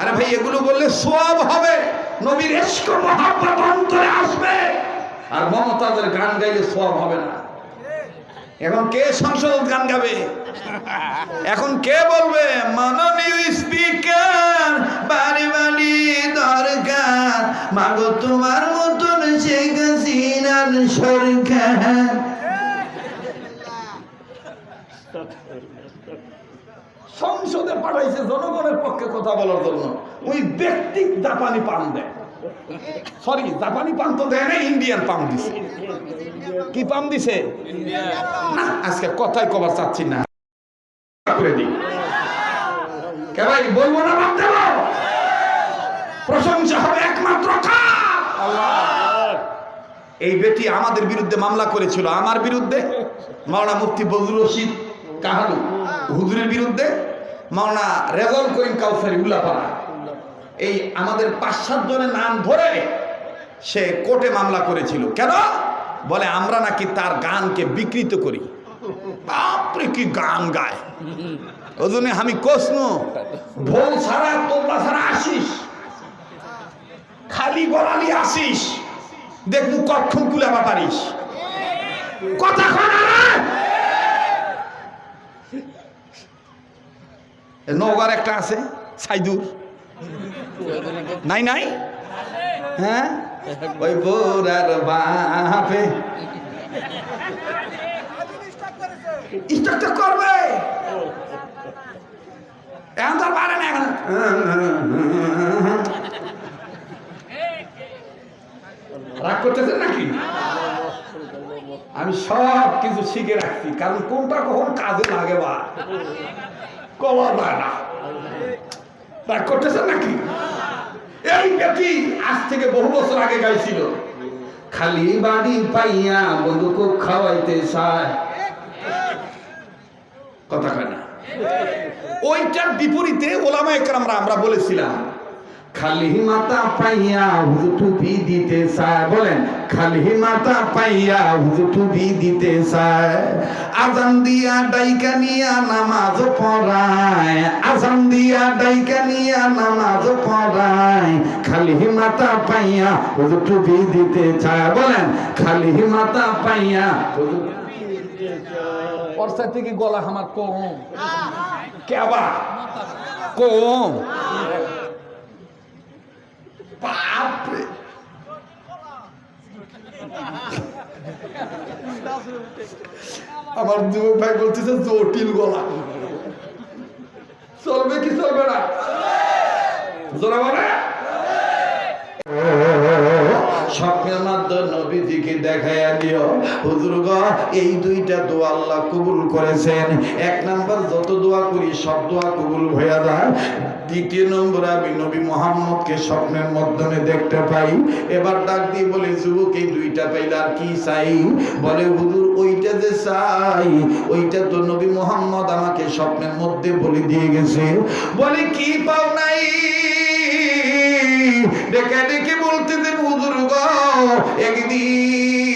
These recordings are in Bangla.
আরে ভাই, এগুলো বললে সব হবে। নবীর এস্ক মহাব্বত অন্তরে আসবে। আর মমতাজের গান গাইলে সব হবে না। এখন কে সংসদ গান গাবে? এখন কে বলবে? মাননীয় স্পিকার বাড়ি বাড়ি দরকার। মাগো তোমার মতন শেখ হাসিনার সরকার। সংসদে পাঠাইছে জনগণের পক্ষে কথা বলার জন্য। ওই ব্যক্তি জাপানি পান দেয় সরি জাপানি পান তো দেয় না ইন্ডিয়ান পাম দিছে। কি পাম দিছে? না, আজকে কথাই কবার চাচ্ছি না। ভাই, বলব না বাদ দেব প্রশংসা হবে একমাত্র এই বেটি আমাদের বিরুদ্ধে মামলা করেছিল। আমার বিরুদ্ধে? মাওলানা মুফতি বজরুল রশিদ কাহালু। হুজুরের বিরুদ্ধে? মাওলানা রেজল করিম কাউসারি উল্লাপাড়া। এই আমাদের পাঁচ সাত জনের নাম ধরে সে কোর্টে মামলা করেছিল। কেন? বলে আমরা নাকি তার গানকে বিকৃত করি। বাপরে, কি গান গায়। ওই জন্য আমি কোসনু ভোল ছাড়া তোমরা ছাড়া আসিস। খালি গলালি আসিস। দেখব কখন কুলাবা পারিস। কথা কনা নৌকার একটা আছে, সাইদুর। নাই নাই? হ্যাঁ? ওই বোরার বাপে। তো করবে। এখন তো পারে না, এখন। রাগ করতেছেন নাকি? আমি সব কিছু শিখে রাখছি, কারণ কোনটা কখন কাজে লাগে বা? কবা যায় করতেছেন নাকি? এই ব্যক্তি আজ থেকে বহু বছর আগে গাইছিল। খালি বাড়ি পাইয়া বন্ধুকে খাওয়াইতে চায়। কথা কয় না? ওইটার বিপরীতে ওলামা একরামরা আমরা বলেছিলাম খালি মাতা পাইয়া হুজুর টুপি দিতে চায়। বলেন, খালি মাতা পাইয়া হুজুর দিতে চায়। আজান দিয়া ডাইকা নিয়া নামাজ পড়ায়। আজান দিয়া ডাইকা নিয়া নামাজ পড়ায়। খালি মাতা পাইয়া হুজুর দিতে চায়। বলেন, খালি মাতা পাইয়া হুজুর অর্থাৎ থেকে গলা আমার কম। কেবা কম। বাপরে আমার যুবক ভাই বলতেছে জটিল গলা। চলবে কি চলবে না? জোরা বলে? স্বপ্নের মাধ্যমে এই দুইটা কবুল করেছেন। এক যত দোয়া করি, সব দোয়া কবুল আমি নবী স্বপ্নের মাধ্যমে দেখতে পাই। এবার ডাক দিয়ে বলে, যুবক, এই দুইটা পাইলে আর কি চাই? বলে, হুজুর, ওইটা যে চাই, ওইটা তো নবী মোহাম্মদ আমাকে স্বপ্নের মধ্যে বলে দিয়ে গেছে। বলে, কি পাও নাই? ডেকে ডেকে বলতে দেব একদিন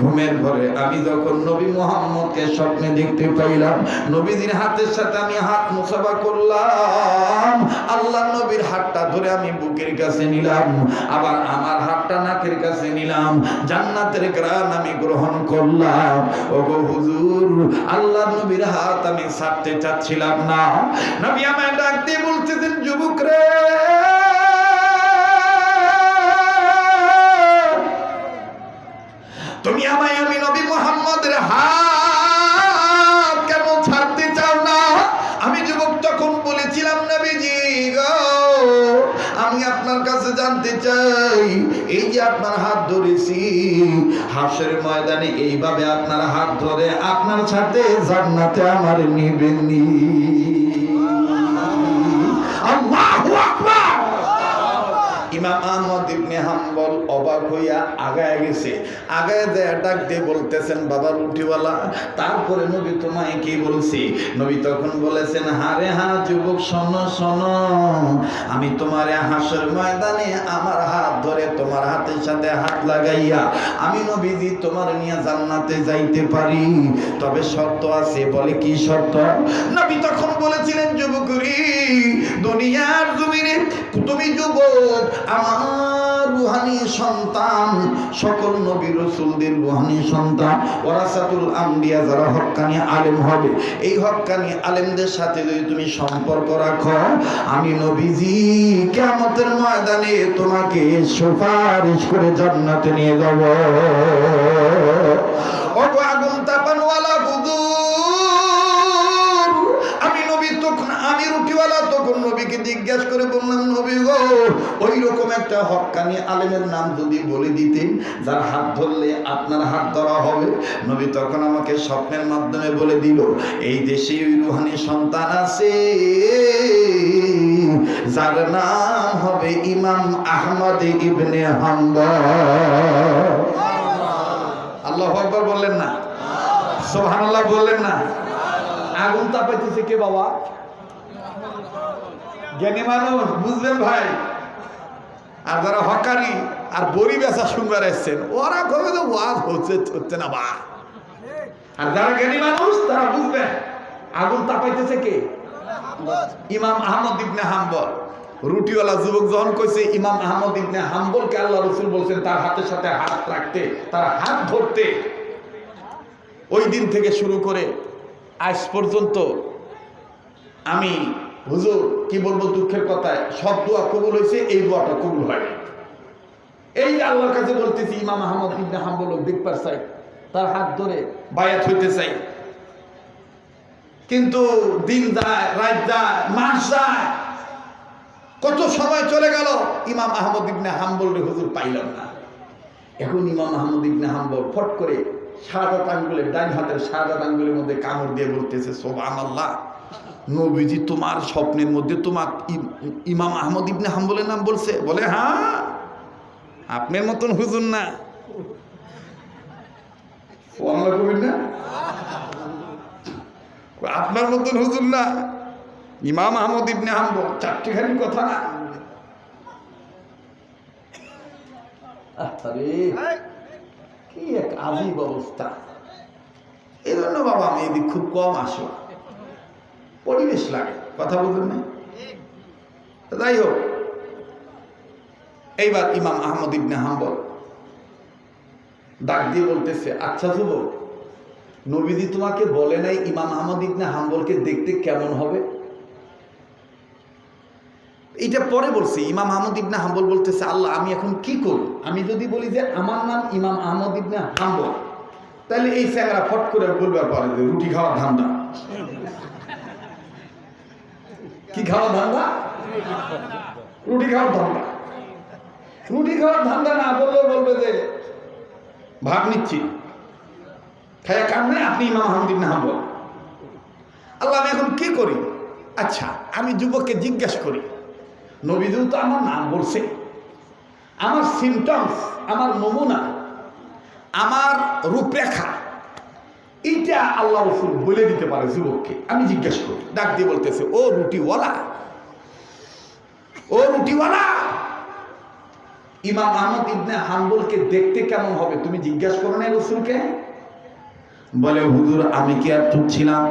ঘুমের ঘরে আমি যখন নবী মোহাম্মদকে স্বপ্নে দেখতে পাইলাম, নবীজির হাতের সাথে আমি হাত মুসাফা করলাম। আল্লাহ নবীর হাতটা ধরে আমি বুকের কাছে নিলাম, আবার আমার হাতটা নাকের কাছে নিলাম, জান্নাতের গ্রান আমি গ্রহণ করলাম। ওগো হুজুর, আল্লাহ নবীর হাত আমি ছাড়তে চাচ্ছিলাম না। নবী আমায় ডাক দিয়ে বলতেছেন, যুবক রে তুমি আমায় আমি নবী মোহাম্মদের হাত কেন ছাড়তে চাও না? আমি যুবক তখন বলেছিলাম, নবীজি আমি আপনার কাছে জানতে চাই, এই যে আপনার হাত ধরেছি হাসের ময়দানে এইভাবে আপনার হাত ধরে আপনার সাথে জান্নাতে আমার নিবেননি আল্লাহু ইমাম আহমদ ইবনে হাম্বল অবাক হইয়া আগায় গেছে। আগায় দেয়া ডাক দিয়ে বলতেছেন বাবার উঠিওয়ালা তারপরে নবী তোমায় কি বলছি? নবী তখন বলেছেন, হারে হা, যুবক, শোনো শোনো, আমি তোমার হাসের ময়দানে আমার হাত ধরে তোমার হাতের সাথে হাত লাগাইয়া আমি নবীজি তোমার নিয়ে জান্নাতে যাইতে পারি। তবে শর্ত আছে, বলে কি শর্ত? নবী তখন বলেছিলেন যুবকরি দুনিয়ার জমিনে তুমি যুবক, আমার রুহানি সন্তান, সকল নবী রসুলদের রুহানি সন্তান ওরাসাতুল আম্বিয়া যারা হক্কানি আলেম হবে, এই হক্কানি আলেমদের সাথে যদি তুমি সম্পর্ক রাখো, আমি নবীজি কেমতের ময়দানে তোমাকে সুপারিশ করে জান্নাতে নিয়ে যাব। অগো আগুন জিজ্ঞাসা করে বললাম, নবী গো ওই রকম একটা হক্কানি আলেমের নাম যদি বলে দিতেন, যার হাত ধরলে আপনার হাত ধরা হবে। নবী তখন আমাকে স্বপ্নের মাধ্যমে বলে দিল, এই দেশে ওই রুহানি সন্তান আছে, যার নাম হবে ইমাম আহমদ ইবনে হাম্বল। আল্লাহ আকবর বললেন না? সোহান আল্লাহ বললেন না? আগুন তাপাইতেছে কে বাবা? জ্ঞানী মানুষ, বুঝলেন ভাই? আর যারা হকারি আর বড়ি বেচা শুনবার এসছেন, ওরা কবে তো ওয়াজ হচ্ছে হচ্ছে না বা আর যারা জ্ঞানী মানুষ, তারা বুঝবেন আগুন তাপাইতেছে কে? ইমাম আহমদ ইবনে হাম্বল। রুটিওয়ালা যুবক যখন কইছে, ইমাম আহমদ ইবনে হাম্বলকে আল্লাহ রসুল বলছেন, তার হাতের সাথে হাত রাখতে, তার হাত ধরতে। ওই দিন থেকে শুরু করে আজ পর্যন্ত আমি হুজুর, কি বলব দুঃখের কথায়? সব দোয়া কবুল হয়েছে, এই দোয়াটা কবুল হয়নি এই আল্লাহর কাছে বলতেছি, ইমাম আহমদ ইবনে হাম্বল দেখবার চাই তার হাত ধরে বায়াত হইতে চাই। কিন্তু দিন যায়, রাত যায়, মাস যায়, কত সময় চলে গেল, ইমাম আহমদ ইবনে হাম্বল রে হুজুর পাইলাম না। এখন ইমাম আহমদ ইবনে হাম্বল ফট করে সাদা আঙ্গুলের ডাইন হাতের সাদা আঙ্গুলের মধ্যে কামড় দিয়ে বলতেছে সোবান আল্লাহ নবীজি তোমার স্বপ্নের মধ্যে তোমার ইমাম আহমদ ইবনে হাম্বলের নাম বলছে। বলে হ্যাঁ আপনার মতন হুজুর না। আপনার মতন হুজুর না। ইমাম আহমদ ইবনে হাম্বল চারটিখানি কথা না। কি এক আজীব অবস্থা। এই জন্য বাবা আমি খুব কম আসো। পরিবেশ লাগে, কথা বলবেন না? যাই হোক, এইবার ইমাম আহমদ ইবনে হাম্বল ডাক দিয়ে বলতেছে আচ্ছা যুবক, নবীজি তোমাকে বলে নাই ইমাম আহমদ ইবনে হাম্বলকে দেখতে কেমন হবে? এটা পরে বলছি, ইমাম আহমদ ইবনে হাম্বল বলতেছে, আল্লাহ, আমি এখন কি করব? আমি যদি বলি যে, আমার নাম ইমাম আহমদ ইবনে হাম্বল, তাহলে এই স্যাংরা ফট করে বলবে পারে যে, রুটি খাওয়ার ধান্দা। কি খাওয়ার ধান্দা? রুটি খাওয়ার ধান্দা। রুটি খাওয়ার ধান্দা না বললে বলবে যে, ভাগ নিচ্ছি। খায়া কাম নাই, আপনি ইমাম আহমদ না হাম্বল। আল্লাহ, আমি এখন কি করি? আচ্ছা আমি যুবককে জিজ্ঞেস করি নবীদুল তো আমার নাম বলছে। আমার সিমটমস আমার নমুনা, আমার রূপরেখা এইটা আল্লাহ রসুল বলে দিতে পারে যুবককে। আমি জিজ্ঞেস করি, ডাক দিয়ে বলতেছে, ও রুটিওয়ালা? ও রুটিওয়ালা? ইমাম আহমদ ইবনে হাম্বলকে দেখতে কেমন হবে তুমি জিজ্ঞেস করো না রসুলকে। বলে, হুজুর, আমি কি আর চুপ ছিলাম?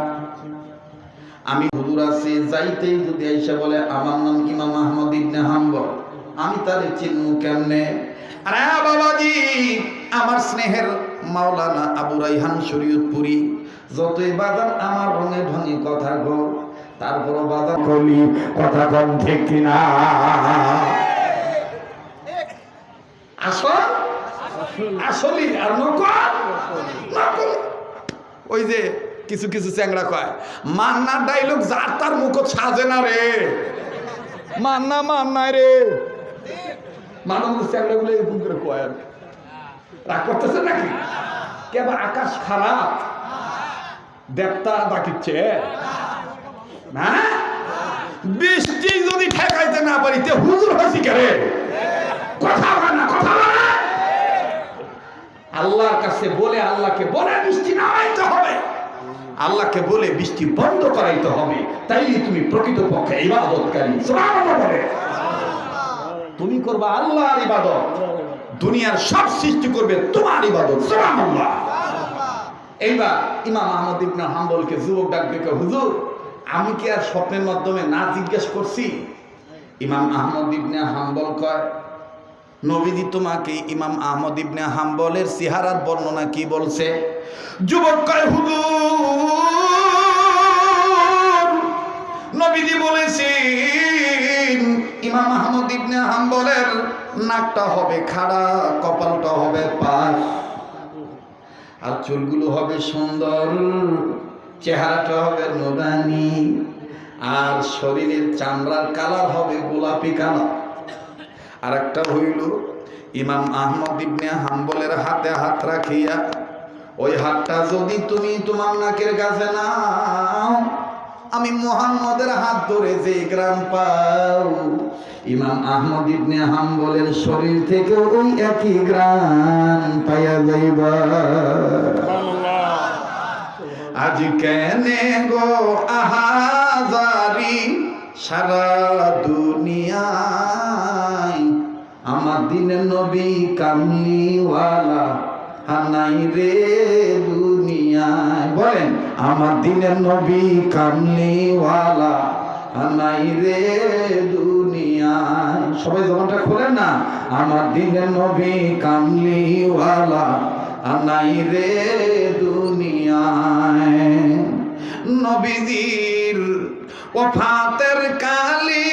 আমি হুজুর আছে, যাইতেই যদি আইসা বলে, আমার নাম ইমাম আহমদ ইবনে হাম্বল, আমি তারে চিনমু কেমনে? আরে বাবাজি, আমার স্নেহের মাওলানা আবু রাইহান শরীয়তপুরি, যতই বাজান আমার রঙে ঢঙে কথা গো তারপরও বাজান কলি কথা কম ঠিক কিনা। আসল? আসলি আর নকল? ওই যে কিছু কিছু চ্যাংড়া কয় মান্নার ডাইলগ যার তার মুখ সাজে না রে। মান্না মান্না রে। মানব চ্যাংড়া গুলো এরকম করে কয় আর। রাগ করতেছে নাকি? কেবল আকাশ খারাপ? দেবতা ডাকিচ্ছে। না? বৃষ্টি যদি ঠেকাইতে না পারি, তে হুজুর হাসি করে কথা বলে না, কথা বলে। আল্লাহর কাছে বলে, আল্লাহকে বলে, বৃষ্টি নামাইতে হবে। আল্লাহকে বলে, বৃষ্টি বন্ধ করাইতে হবে। তাইলে তুমি প্রকৃতপক্ষে ইবাদতকারী। সুবহানাল্লাহ বলে। তুমি করবা আল্লাহর ইবাদত। দুনিয়ার সব সৃষ্টি করবে তোমার ইবাদত। সুবহানাল্লাহ। এইবার ইমাম আহমদ ইবনে হাম্বলকে যুবক ডাক দেখে হুজুর আমি কি আর স্বপ্নের মাধ্যমে না জিজ্ঞেস করছি? ইমাম আহমদ ইবনে হাম্বল কয় নবীজি তোমাকে ইমাম আহমদ ইবনে হাম্বলের সিহারার বর্ণনা কি বলছে? যুবক কয় হুজুর নবীজি বলেছেন ইমাম আহমদ ইবনে হাম্বলের নাকটা হবে খাড়া, কপালটা হবে পাশ। আর চুলগুলো হবে সুন্দর, চেহারাটা হবে নোরানি আর শরীরের চামড়ার কালার হবে গোলাপি কালার আর একটা হইল, ইমাম আহমদ ইবনে হাম্বলের হাতে হাত রাখিয়া, ওই হাতটা যদি তুমি তোমার নাকের কাছে নাও, আমি মোহাম্মদের হাত ধরে যে গ্রাম পাও ইমাম আহমদ ইবনে হাম্বলের শরীর থেকে ওই একই গ্রাম পাইয়া যাইবা। আজ কেনে গো আহাজারি সারা দুনিয়ায় আমার দিনে নবী কামলিওয়ালা হানাই রে দুনিয়ায়। বলেন আমার দিনের নবী কামলিওয়ালা হানাই রে দুনিয়ায়। সবাই জমানটা খোলেন না? আমার দিনের নবী কামলিওয়ালা আনাই রে দুনিয়ায়। নবীজির ওফাতের কালী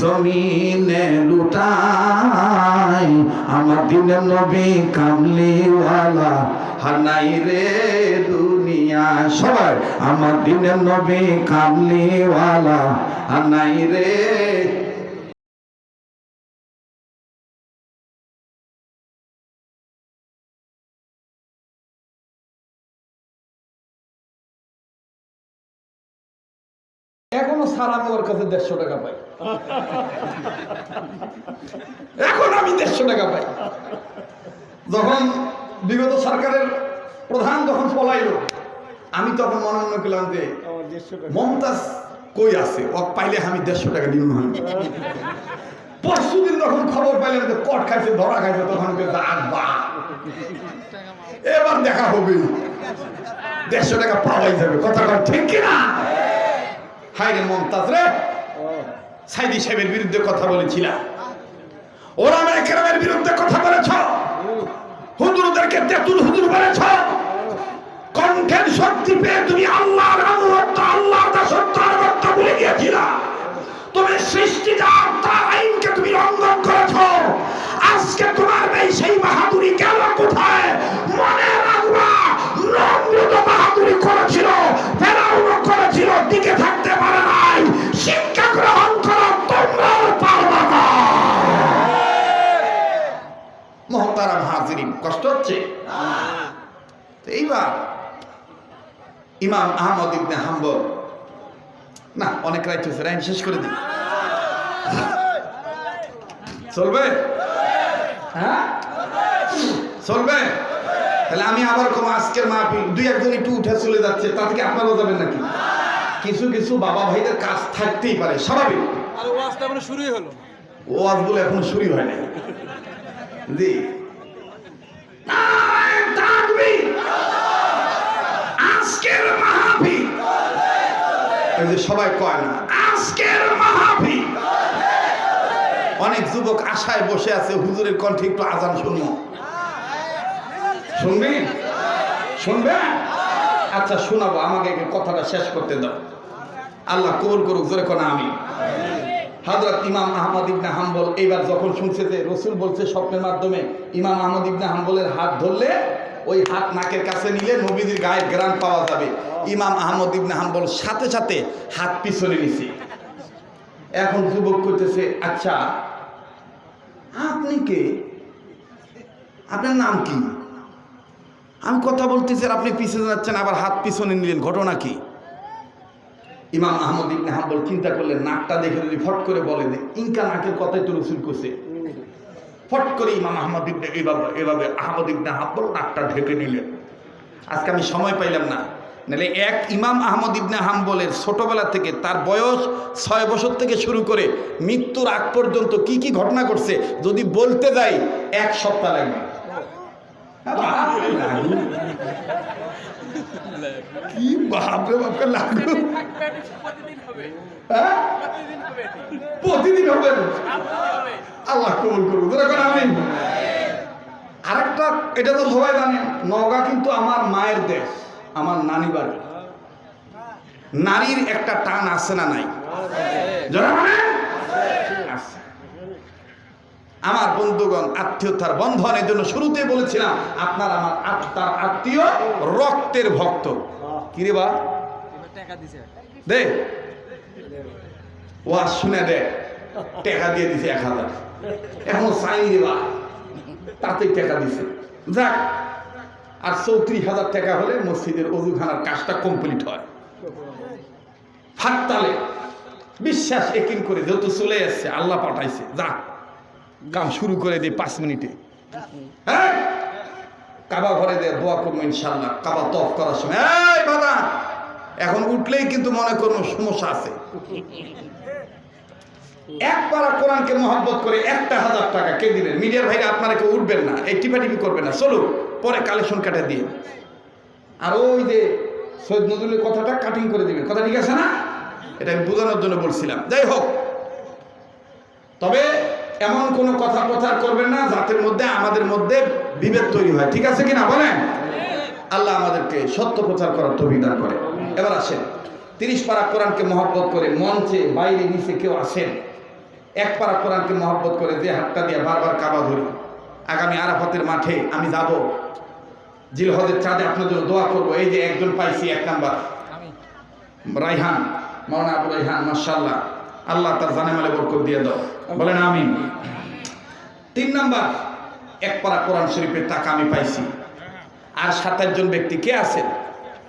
জমিনে লুটাই, আমার দিনের নবী কামলিওয়ালা হানাই রে দুনিয়া, সবাই আমার দিনের নবী কামলিওয়ালা হানাই রে এখনও সার আমি ওর কাছে দেড়শো টাকা পাই। এখন আমি দেড়শো টাকা পাই। যখন বিগত সরকারের প্রধান যখন পলাইলো আমি তখন মনে মনে করলাম যে মমতাজ কই আছে? ও পাইলে আমি দেড়শো টাকা দিব পরশু দিন যখন খবর পাইলাম যে কট খাইছে ধরা খাইছে তখন এবার দেখা হবে। দেড়শো টাকা পাওয়াই যাবে। কথা ঠিক কিনা? হাই রে মমতাজ রে। সাইদি সাহেবের বিরুদ্ধে কথা বলেছিলাম। ওরা একরামের বিরুদ্ধে কথা বলেছ। হুজুরদেরকে তেতুল হুজুর বলেছ। কণ্ঠের শক্তি পেয়ে তুমি আল্লাহর আনুগত্য, আল্লাহর দাসত্ব, আনুগত্য ভুলে গিয়েছিলা। তুমি সৃষ্টি তার আইনকে তুমি লঙ্ঘন করেছ। আজকে তোমার এই সেই বাহাদুরি গেল কোথায়? মনে রাখবা নমরুদ বাহাদুরি করেছিল, ফেরাউনও করেছিল টিকে কষ্ট হচ্ছে? তো এইবার ইমাম আহমদ ইবনে হাম্বল না অনেক রাইট হয়েছে রাইন শেষ করে দিই চলবে? হ্যাঁ? চলবে? তাহলে আমি আবার কম আজকের মাহফিল দুই একজন একটু উঠে চলে যাচ্ছে তা থেকে আপনারাও যাবেন নাকি? কিছু কিছু বাবা ভাইদের কাজ থাকতেই পারে স্বাভাবিক। আর ওয়াজটা মানে শুরুই হলো। ওয়াজগুলো এখনও শুরু হয় নাই। জি। আজকের সবাই কয় না। আজকের অনেক যুবক আশায় বসে আছে হুজুরের কণ্ঠে একটু আজান শুনব শুনবি? শুনবে? আচ্ছা শোনাবো আমাকে কথাটা শেষ করতে দাও। আল্লাহ কবুল করুক জোরে কোনা আমি হযরত ইমাম আহমদ ইবনে হাম্বল এইবার যখন শুনছে যে রসুল বলছে স্বপ্নের মাধ্যমে ইমাম আহমদ ইবনে হাম্বলের হাত ধরলে ওই হাত নাকের কাছে নিলে নবীদের গায়ের গ্রাম পাওয়া যাবে। ইমাম আহমদ ইবনে হাম্বল সাথে সাথে হাত পিছনে নিছে। এখন যুবক করতেছে আচ্ছা আপনি কে? আপনার নাম কি? আমি কথা বলতেছি আপনি পিছনে যাচ্ছেন, আবার হাত পিছনে নিলেন। ঘটনা কি? ইমাম আহমদ ইবনে হাম্বল চিন্তা করলেন, নাকটা দেখে যদি ফট করে বলে ইনকা নাকের কথাই তো রসুল করছে ফট করে ইমাম আহমদ ইবনে এভাবে এভাবে আহমদ ইবনে হাম্বল নাকটা ঢেকে নিলেন। আজকে আমি সময় পাইলাম না। নাহলে এক ইমাম আহমদ ইবনে হাম্বলের ছোটবেলা থেকে তার বয়স ছয় বছর থেকে শুরু করে মৃত্যুর আগ পর্যন্ত কি কি ঘটনা ঘটছে, যদি বলতে যাই, এক সপ্তাহ লাগবে। কি বাপরে বাপকে লাগবে হ্যাঁ? প্রতিদিন হবে আল্লাহ কবুল করুন দেখুন আমি আরেকটা এটা তো সবাই জানে নওগাঁ কিন্তু আমার মায়ের দেশ আমার নানি বাড়ি নারীর একটা টান আছে না নাই আছে। আমার বন্ধুগণ, আত্মীয়তার বন্ধন, এই জন্য শুরুতে বলেছিলাম, আপনার আমার আত্মার আত্মীয় রক্তের ভক্ত। কিরে বা? দে। ওয়া শুনে দে, টাকা দিয়ে দিছে এক হাজার। এখন সাইন দিবা তাতে টাকা দিছে। যাক, আর চৌত্রিশ হাজার টাকা হলে মসজিদের অজুখানার কাজটা কমপ্লিট হয়। ফাঁকতালে বিশ্বাস একিন করে যেহেতু চলে আসছে আল্লাহ পাঠাইছে। যাক। কাম শুরু করে দে পাঁচ মিনিটে। হ্যাঁ? কাবা ঘরে দে, দোয়া করব ইনশাল্লাহ কাবা তফ করার সময়। এই বাবা! এখন উঠলেই কিন্তু মনে করব সমস্যা আছে। এক পারা কোরআনকে মহব্বত করে একটা হাজার টাকা কে দিবেন মিডিয়ার ভাইরা আপনারা কেউ উঠবেন না। এই টিপাটিপি করবেন না। চলো পরে কালেকশন কাটা দিয়ে। আর ওই যে সৈয়দ নজরুলের কথাটা কাটিং করে দিবেন। কথা ঠিক আছে না? এটা আমি বোঝানোর জন্য বলছিলাম। যাই হোক। তবে এমন কোনো কথা প্রচার করবেন না যাদের মধ্যে আমাদের মধ্যে বিভেদ তৈরি হয়। ঠিক আছে কিনা বলেন? আল্লাহ আমাদেরকে সত্য প্রচার করার তবিদান করে। এবার আসেন। তিরিশ পারা কোরআনকে মহব্বত করে মঞ্চে বাইরে নিচে কেউ আসেন? এক পারা কোরআনকে মহব্বত করে যে হাতটা দিয়ে বারবার কাবা ধরি। আগামী আরাফাতের মাঠে আমি যাব। জিলহদের চাঁদে আপনার জন্য দোয়া করব। এই যে একজন পাইছি এক নাম্বার। রাইহান মৌলানা আবু রাইহান মার্শাল্লাহ আল্লাহ তার জানে মালে বরকত দিয়ে দাও। বলেন আমিন। তিন নাম্বার এক পারা কোরআন শরীফের টাকা আমি পাইছি। আর সাতাশ জন ব্যক্তি কে আছেন?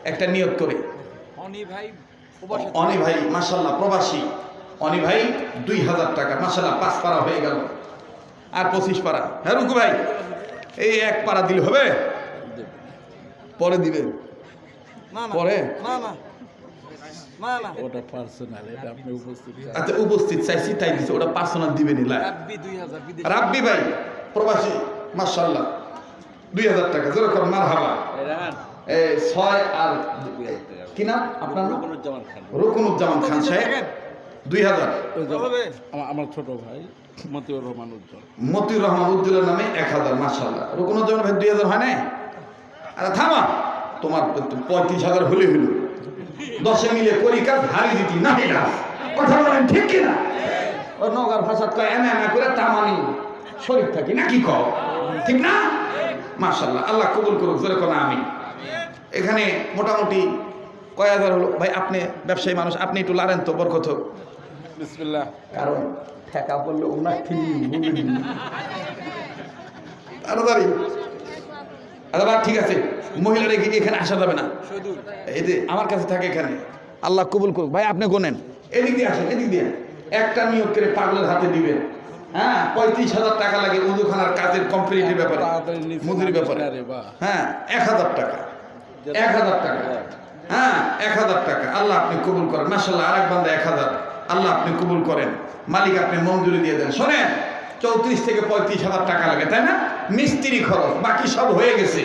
একটা নিয়োগ করে। অনি ভাই প্রবাসী। অনি ভাই মাসাল্লাহ প্রবাসী। অনি ভাই দুই হাজার টাকা মাসাল্লাহ পাঁচ পারা হয়ে গেল। আর পঁচিশ পারা। হ্যাঁ রুকু ভাই এই এক পারা দিলে হবে? পরে দিবেন না পরে? না। ওটা পার্সোনাল এটা আপনি উপস্থিত আচ্ছা উপস্থিত চাইছি তাই দিছে। ওটা পার্সোনাল দিবেনি রাব্বি দুই হাজার বিদেশি। রাব্বি ভাই প্রবাসী মাসাল্লাহ দুই হাজার টাকা যেরকম মার হাবা ছয় আর কি নাম আপনার রুকনুজ্জামান খান। রুকনুজ্জামান খান সাহেব। দুই হাজার। আমার- ছোট ভাই মতিউর রহমান উজ্জ্বল। মতিউর রহমান উজ্জ্বলের নামে এক হাজার মাসাল্লাহ রুকনুজ্জামান ভাই দুই হাজার হয় নাই? আরে থামা। তোমার পঁয়ত্রিশ হাজার হলে হইল দশে মিলে করি কাজ হারি দিতি না এটা? কথা বলেন ঠিক কিনা ও নগার ভাষাত কয় এনে এনে করে তামানি। শরীর থাকি না কি কও? ঠিক না? মাশাল্লাহ আল্লাহ কবুল করুক জোরে কোনা আমি এখানে মোটামুটি কয় হাজার হলো? ভাই আপনি ব্যবসায়ী মানুষ আপনি একটু লারেন তো বরকত হোক। বিসমিল্লাহ। কারণ ঠেকা পড়লে ওনার ঠিক তাড়াতাড়ি। আচ্ছা ঠিক আছে। মহিলারা এখানে আসা যাবে না। এই যে আমার কাছে থাকে এখানে। আল্লাহ কবুল করুক। ভাই আপনি গোনেন। এদিক দিয়ে আসেন এদিক দিয়ে। একটা নিয়োগ করে পাগলের হাতে দিবেন। হ্যাঁ পঁয়ত্রিশ হাজার টাকা লাগে উদুখানার কাজের কমপ্লিটের ব্যাপারে। মুদির ব্যাপারে। হ্যাঁ এক হাজার টাকা। এক হাজার টাকা। হ্যাঁ। এক হাজার টাকা। আল্লাহ আপনি কবুল করেন। মাসাল্লাহ আর এক বান্ধা এক হাজার। আল্লাহ আপনি কবুল করেন। মালিক আপনি মঞ্জুরি দিয়ে দেন। শোনেন। চৌত্রিশ থেকে পঁয়ত্রিশ হাজার টাকা লাগে, তাই না? মিস্ত্রি খরচ, বাকি সব হয়ে গেছে।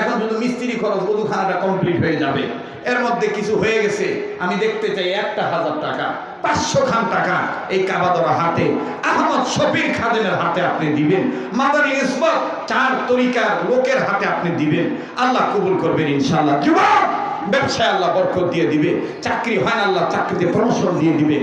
এখন শুধু মিস্ত্রি খরচ উদুখানাটা কমপ্লিট হয়ে যাবে। এর মধ্যে কিছু হয়ে গেছে, আমি দেখতে চাই একটা হাজার টাকা, পাঁচশো খান টাকা এই কাবাদরা হাতে। আহমদ শফির খাদেমের হাতে আপনি দিবেন। মাদানী ইসবত, চার তরিকার লোকের হাতে আপনি দিবেন। আল্লাহ কবুল করবেন ইনশাআল্লাহ। যুবক! ব্যবসায় আল্লাহ বরকত দিয়ে দিবে, চাকরি হয় না, আল্লাহ চাকরিতে প্রমোশন দিয়ে দিবে।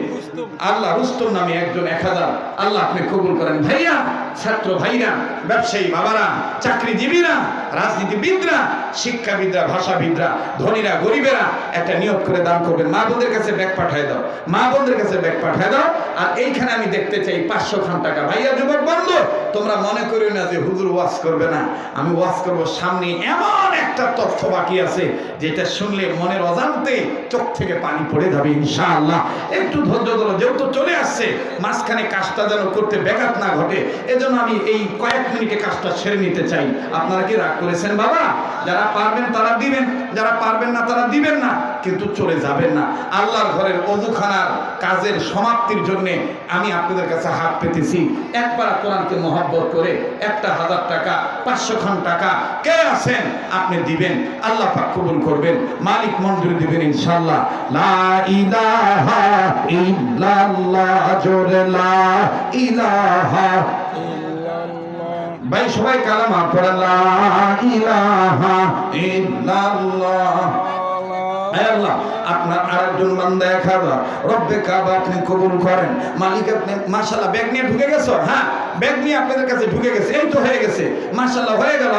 আল্লাহ রুস্তম নামে একজন এক হাজার, আল্লাহ আপনি কবুল করেন। ভাইয়া, ছাত্র ভাইরা, ব্যবসায়ী বাবারা, চাকরিজীবীরা, রাজনীতিবিদরা, শিক্ষাবিদরা, ভাষাবিদরা, ধনীরা, গরিবেরা, একটা নিয়োগ করে দান করবেন। মা বোনদের কাছে ব্যাগ পাঠায় দাও। মা বোনদের কাছে ব্যাগ পাঠায় দাও। আর এইখানে আমি দেখতে চাই, পাঁচশো খান টাকা। ভাইয়া, যুবক বন্ধু, তোমরা মনে করিও না যে হুজুর ওয়াজ করবে না। আমি ওয়াজ করব সামনে এমন একটা তথ্য বাকি আছে, যেটা শুনলে মনের অজান্তে চোখ থেকে পানি পড়ে যাবে, ইনশাআল্লাহ। একটু ধৈর্য ধরো, যেহেতু চলে আসছে, মাঝখানে কাজটা যেন করতে ব্যাঘাত না ঘটে, এজন্য আমি এই কয়েক মিনিটে কাজটা ছেড়ে নিতে চাই। আপনারা কি রাগ করেছেন বাবা? যারা পারবেন তারা দিবেন, যারা পারবেন না তারা দিবেন না, কিন্তু চলে যাবেন না। আল্লাহর ঘরের অজুখানার কাজের সমাপ্তির জন্য আমি আপনাদের কাছে হাত পেতেছি। একবার কোরআনকে মহব্বত করে একটা হাজার টাকা, পাঁচশো খান টাকা, কে আছেন? আপনি দিবেন, আল্লাহ পাক কবুল করবেন। মালিক মঞ্জুর দিবেন ইনশাল্লাহ লা ইলাহা ইল্লাল্লাহ, জোরে লা ইলাহা ভাই, সবাই কালামা আপনার লা ইলাহা ইল্লাল্লাহ। বান্দা এক আপনি করেন। মালিক ব্যাগ নিয়ে ঢুকে গেছো? হ্যাঁ ব্যাগ নিয়ে কাছে ঢুকে গেছে। এই তো হয়ে গেছে। হয়ে গেল।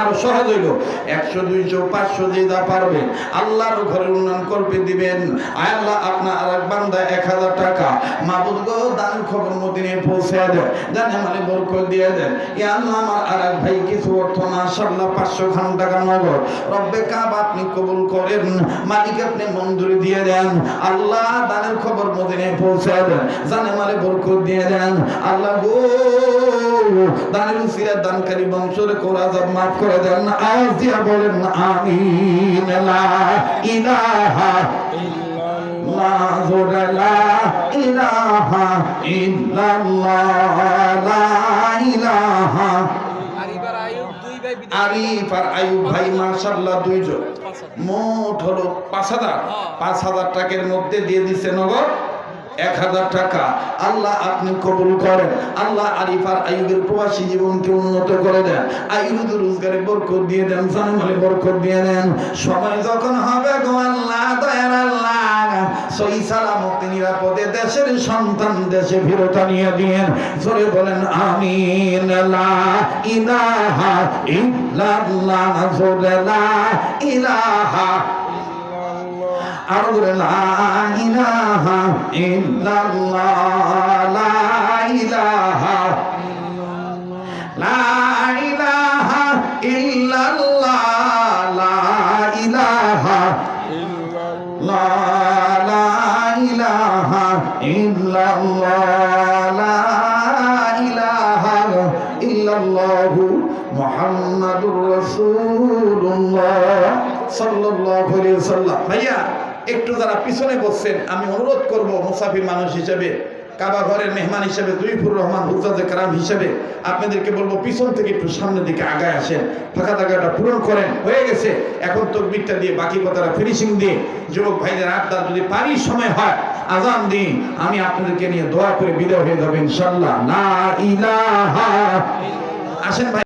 আরও সহজ হইল। একশো, দুইশো, পাঁচশো পারবেন, আল্লাহর ঘরে উন্নয়ন করবে দিবেন। আয় আল্লাহ, আপনার আর এক বান্দা এক হাজার টাকা। মাবুদ খবর মদিনে পৌঁছে দেন, জানে মানে বরকত দিয়ে দেন। ইয়া আমার আর এক ভাই কিছু অর্থ মাশাল্লাহ পাঁচশো খান টাকা নগদ রব্বে কাবা আপনি কবুল করেন, মালিক আপনি মঞ্জুরি দিয়ে দেন। আল্লাহ দানের খবর মদিনে পৌঁছে দেন, জানে মালে বরকত দিয়ে দেন। আল্লাহ গো, দানের উসিরা দানকারী বংশের কোরআজাব মাফ করে দেন আওয়াজ দিয়া বলেন, আমিন, লা ইলাহা লা আরিফ আর আয়ুব ভাই মাশাল্লাহ দুইজন। মোট হলো পাঁচ হাজার। হ্যাঁ। পাঁচ হাজার টাকার মধ্যে দিয়ে দিছে নগদ এক হাজার টাকা। আল্লাহ আপনি কবুল করেন। আল্লাহ আরিফার আইবের প্রবাসী জীবনকে উন্নত করে দেন। আইবুদ রোজগারে বরকত দিয়ে দেন জানমালে বরকত দিয়ে দেন। সময় যখন হবে গো আল্লাহ দয়ার আল্লাহ। সই সালামতে নিরাপদে দেশের সন্তান দেশে ফেরত নিয়ে দিয়েন। জোরে বলেন, আমিন, লা ইলাহা ইল্লাল্লাহ, জোরে লা ইলাহা আর বলে লা ইলাহা ইল্লাল্লাহ, লা ইলাহা লা একটু যারা পিছনে বসছেন আমি অনুরোধ করব মুসাফির মানুষ হিসেবে কাবা ঘরের মেহমান হিসেবে জুইফুর রহমান হুজাদে কারাম হিসেবে আপনাদেরকে বলব পিছন থেকে একটু সামনের দিকে আগায় আসেন ফাঁকা জায়গাটা পূরণ করেন হয়ে গেছে। এখন তকবিরটা দিয়ে বাকি কথাটা ফিনিশিং দিয়ে যুবক ভাইদের আড্ডা যদি পারি সময় হয় আজান দিন আমি আপনাদেরকে নিয়ে দোয়া করে বিদায় হয়ে যাবেন ইনশাল্লাহ না ইলাহা আসেন ভাই।